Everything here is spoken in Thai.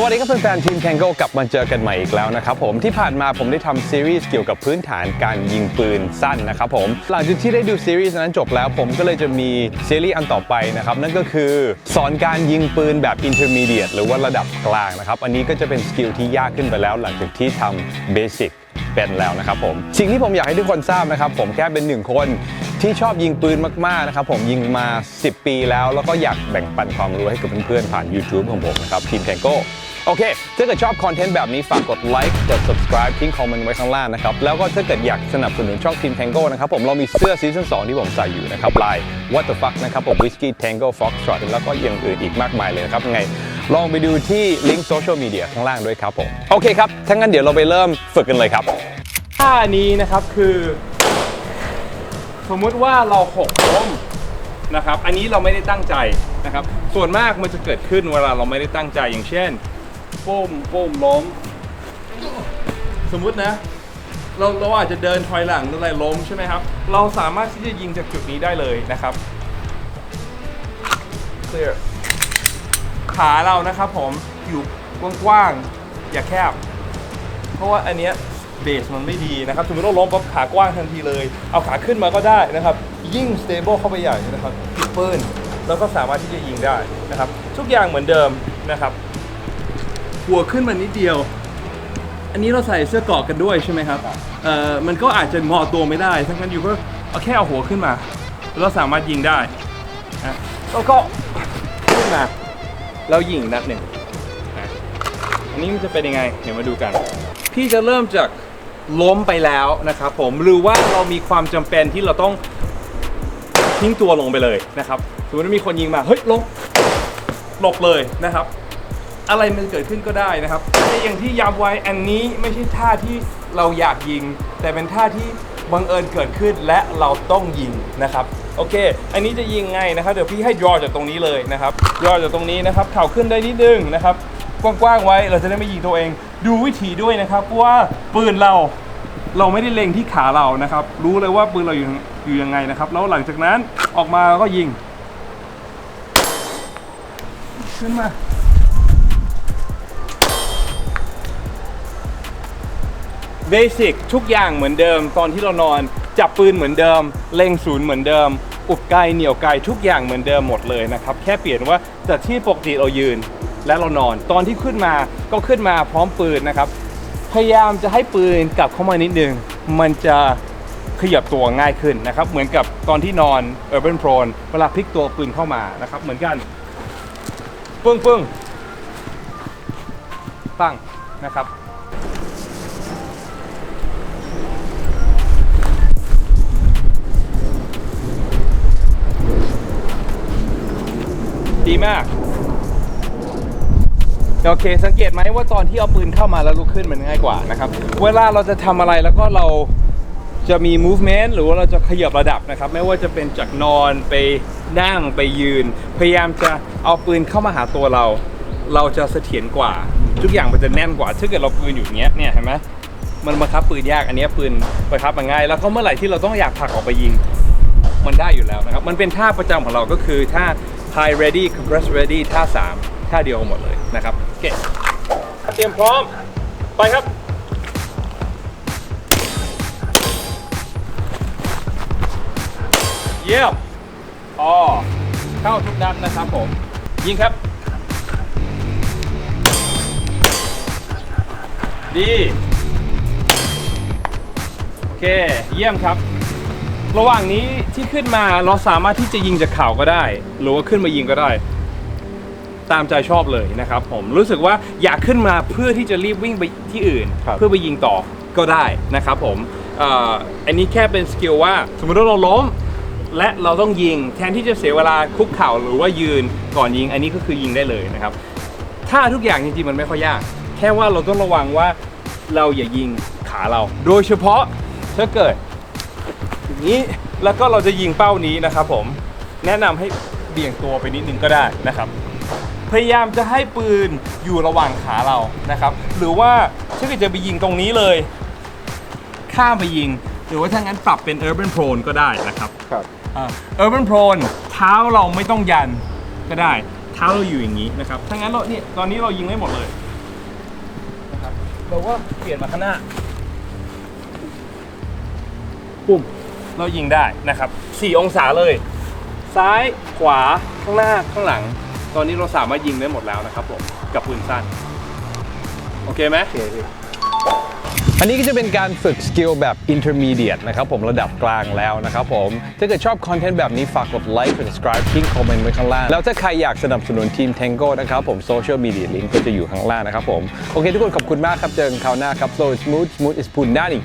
สวัสดีครับแฟนๆทีม Tango กลับมาเจอกันใหม่อีกแล้วนะครับผมที่ผ่านมาผมได้ทำซีรีส์เกี่ยวกับพื้นฐานการยิงปืนสั้นนะครับผมหลังจากที่ได้ดูซีรีส์นั้นจบแล้ว ผมก็เลยจะมีซีรีส์อันต่อไปนะครับนั่นก็คือสอนการยิงปืนแบบ intermediate หรือว่าระดับกลางนะครับอันนี้ก็จะเป็นสกิลที่ยากขึ้นไปแล้ว หลังจากที่ทำ basic เป็นแล้วนะครับผมสิ่งที่ผมอยากให้ทุกคนทราบนะครับผมแค่เป็นหนึ่งคนที่ชอบยิงปืนมากๆนะครับผมยิงมา 10 ปีแล้ว แล้วก็อยากแบ่งปันความรู้ให้กับเพื่อนๆผ่าน YouTube ของผมนะครับทีม Tango โโอเค ถ้าเกิดชอบคอนเทนต์แบบนี้ฝากกดไลค์กด subscribe ทิ้งคอมเมนต์ไว้ข้างล่างนะครับ แล้วก็ถ้าเกิดอยากสนับสนุนช่องทีม Tango นะครับผมเรามีเสื้อซีซั่น2ที่ผมใส่อยู่นะครับลาย What the fuck นะครับผม Whiskey Tango Foxtrot แล้วก็อย่างอื่นอีกมากมายเลยนะครับยังไงลองไปดูที่ลิงก์โซเชียลมีเดียข้างล่างด้วยครับผมโอเคครับถ้างั้นเดี๋ยวเราไปเริ่มฝึกกันเลยครับท่านี้นะครับคือ สมมุติว่าเราหกล้มนะครับ อันนี้เราไม่ได้ตั้งใจนะครับ ส่วนมากมันจะเกิดขึ้นเวลาเราไม่ได้ตั้งใจอย่างเช่น ป้มปุ้มล้ม สมมุตินะ เราเราอาจจะเดินถอยหลังหรืออะไรล้มใช่ไหมครับ เราสามารถที่จะยิงจากจุดนี้ได้เลยนะครับ clear ขาเรานะครับผมอยู่กว้างๆอย่าแคบ เพราะว่าอันเนี้ยเบสมันไม่ดีนะครับสมมติเราล้มปั๊บขากว้างทันทีเลย เอาขาขึ้นมาก็ได้นะครับ ยิ่ง stable เข้าไปใหญ่นะครับปิดปืนแล้วก็สามารถที่จะยิงได้นะครับ ทุกอย่างเหมือนเดิมนะครับ หัวขึ้นมานิดเดียว อันนี้เราใส่เสื้อเกราะกันด้วยใช่ไหมครับเอ่อมันก็อาจจะงอตัวไม่ได้ทั้งนั้นอยู่ก็เอาแค่เอาหัวขึ้นมาแล้วสามารถยิงได้นะแล้วก็ขึ้นมาแล้วยิงนัดหนึ่งนะอันนี้มันจะเป็นยังไง เดี๋ยวมาดูกัน พี่จะเริ่มจากล้มไปแล้วนะครับผมหรือว่าเรามีความจำเป็นที่เราต้องทิ้งตัวลงไปเลยนะครับสมมติว่ามีคนยิงมาเฮ้ยลงหลบเลยนะครับ อะไรมันเกิดขึ้นก็ได้นะครับแต่อย่างที่ย้ำไว้อันนี้ไม่ใช่ท่าที่เราอยากยิง แต่เป็นท่าที่บังเอิญเกิดขึ้นและเราต้องยิงนะครับโอเค อันนี้จะยิงไงนะครับ เดี๋ยวพี่ให้ draw จากตรงนี้เลยนะครับ draw จากตรงนี้นะครับเข่าขึ้นได้นิดนึงนะครับกว้างๆไว้เราจะได้ไม่ยิงตัวเอง ดูวิธีด้วยนะครับว่าปืนเราเราไม่ได้เล็งที่ขาเรานะครับ รู้เลยว่าปืนเราอยู่อยู่ยังไงนะครับ แล้วหลังจากนั้นออกมาก็ยิง ขึ้นมา เบสิกทุกอย่างเหมือนเดิม ตอนที่เรานอน จับปืนเหมือนเดิม เล็งศูนย์เหมือนเดิม อุบไกลเหนี่ยวไกลทุกอย่างเหมือนเดิมหมดเลยนะครับ แค่เปลี่ยนว่าจากที่ปกติเรายืน และเรานอน ตอนที่ขึ้นมาก็ขึ้นมาพร้อมปืนนะครับ พยายามจะให้ปืนกลับเข้ามานิดนึง มันจะขยับตัวง่ายขึ้นนะครับ เหมือนกับตอนที่นอน Urban p r o n เวลาพลิกตัวปืนเข้ามานะครับ เหมือนกัน ปึ้งปึ้งตั้งนะครับ ดีมากโอเค สังเกตไหมว่าตอนที่เอาปืนเข้ามาแล้วลุกขึ้นมันง่ายกว่านะครับ เวลาเราจะทำอะไรแล้วก็เราจะมี movement หรือว่าเราจะขยับระดับนะครับ ไม่ว่าจะเป็นจากนอนไปนั่งไปยืน พยายามจะเอาปืนเข้ามาหาตัวเรา เราจะเสถียรกว่า ทุกอย่างมันจะแน่นกว่าถ้าเกิดเราปืนอยู่อย่างเงี้ยเนี่ยเห็นไหมมันบังคับปืนยากอันนี้ปืนบังคับมันง่าย แล้วก็เมื่อไหร่ที่เราต้องอยากผลักออกไปยิงมันได้อยู่แล้วนะครับ มันเป็นท่าประจำของเราก็คือท่า high ready compress ready ท่า 3 ท่าเดียวกันหมดเลยนะครับโอเคเตรียมพร้อม ไปครับเยี่ยมพอเข้าทุกนัดนะครับผม ยิงครับ ดี โอเค เยี่ยมครับ ระหว่างนี้ที่ขึ้นมาเราสามารถที่จะยิงจากเข่าก็ได้ หรือว่าขึ้นมายิงก็ได้ ตามใจชอบเลยนะครับ ผมรู้สึกว่าอยากขึ้นมาเพื่อที่จะรีบวิ่งไปที่อื่น ครับ เพื่อไปยิงต่อก็ได้นะครับ ผมเอ่ออันนี้แค่เป็นสกิลว่า สมมติว่าเราล้ม และเราต้องยิงแทนที่จะเสียเวลาคุกเข่าหรือว่ายืนก่อนยิง อันนี้ก็คือยิงได้เลยนะครับ ถ้าทุกอย่างจริงๆมันไม่ค่อยยาก แค่ว่าเราต้องระวังว่าเราอย่ายิงขาเรา โดยเฉพาะถ้าเกิด อย่างนี้แล้วก็เราจะยิงเป้านี้นะครับผมแนะนำให้เบี่ยงตัวไปนิดนึงก็ได้นะครับ พยายามจะให้ปืนอยู่ระหว่างขาเรานะครับ หรือว่าถ้าเกิดจะไปยิงตรงนี้เลย ข้ามไปยิง หรือว่าถ้างั้นปรับเป็น urban prone ก็ได้นะครับครับอ่า urban prone เท้าเราไม่ต้องยันก็ได้เท้าเราอยู่อย่างนี้นะครับถ้างั้นเราเนี่ยตอนนี้เรายิงได้หมดเลยเราก็เปลี่ยนมาข้างหน้าปุ่ม เรายิงได้นะครับ4องศาเลย ซ้ายขวาข้างหน้าข้างหลัง ตอนนี้เราสามารถยิงได้หมดแล้วนะครับผมกับปืนสั้น โอเคไหมโอเคพี่อันนี้ก็จะเป็นการฝึกสกิลแบบ intermediate นะครับผมระดับกลางแล้วนะครับผม ถ้าเกิดชอบคอนเทนต์แบบนี้ฝากกดไลค์กด subscribe ทิ้งคอมเมนต์ไว้ข้างล่าง แล้วถ้าใครอยากสนับสนุนทีม Tango นะครับผมโซเชียลมีเดียลิงก์ก็จะอยู่ข้างล่างนะครับผม โอเคทุกคนขอบคุณมากครับ เจอกันคราวหน้าครับ so smooth smooth is punani